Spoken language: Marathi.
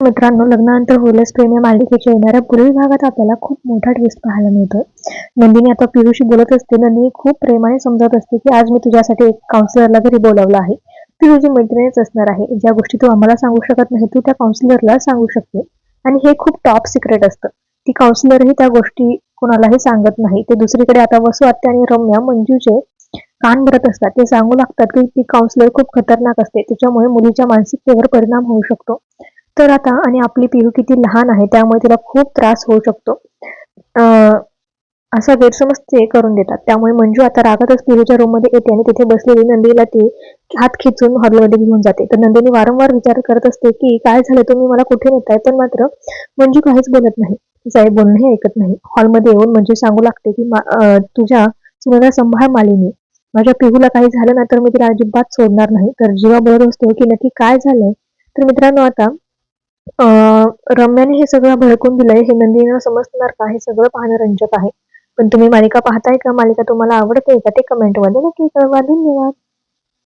मित्रांनो लग्नानंतर होलेस प्रेम या मालिकेच्या येणाऱ्या पुढील भागात आपल्याला खूप मोठा ट्विस्ट पाहायला मिळतो नंदिनी आता पियुषी बोलत असते. नंदिनी खूप प्रेमाने समजत असते की आज मी तुझ्यासाठी एक काउन्सिलरला घरी बोलावलं आहे. ती तुझी मैत्रिणीच असणार आहे. ज्या गोष्टी तू आम्हाला सांगू शकत नाही तू त्या काउन्सिलरला सांगू शकते. आणि हे खूप टॉप सिक्रेट असतं. ती काउन्सिलरही त्या गोष्टी कोणालाही सांगत नाही. ते दुसरीकडे आता वसू आत्या आणि रम्या मंजूचे कान भरत असतात. ते सांगू लागतात की ती काउन्सिलर खूप खतरनाक असते. तिच्यामुळे मुलीच्या मानसिकतेवर परिणाम होऊ शकतो. तर आता आणि आपली पिहू किती लहान आहे त्यामुळे तिला खूप त्रास होऊ शकतो. असा गैरसमज ते करून देतात. त्यामुळे मंजू आता रागातच पिहूच्या रूममध्ये येते आणि तिथे बसलेली नंदीला ती हात खिचून हॉलमध्ये घेऊन जाते. तर नंदिनी वारंवार विचार करत असते की काय झालं? तुम्ही मला कुठे नेताय? पण मात्र मंजू काहीच बोलत नाही. साहेब बोलणंही ऐकत नाही. हॉलमध्ये येऊन मंजू सांगू लागते की तुझ्या सुनेला संभाळ मालिनी. माझ्या पिहूला काही झालं ना तर मी तिला अजिबात सोडणार नाही. तर जीवा बोलत असतो की नक्की काय झालंय? तर मित्रांनो आता रम्याने हे सगळं भडकून दिलंय हे नंदिनीला समजणार का? हे सगळं पाहणं रंजक आहे. पण तुम्ही मालिका पाहताय का? मालिका तुम्हाला आवडते का? ते कमेंटमध्ये नक्की कळवा. धन्यवाद.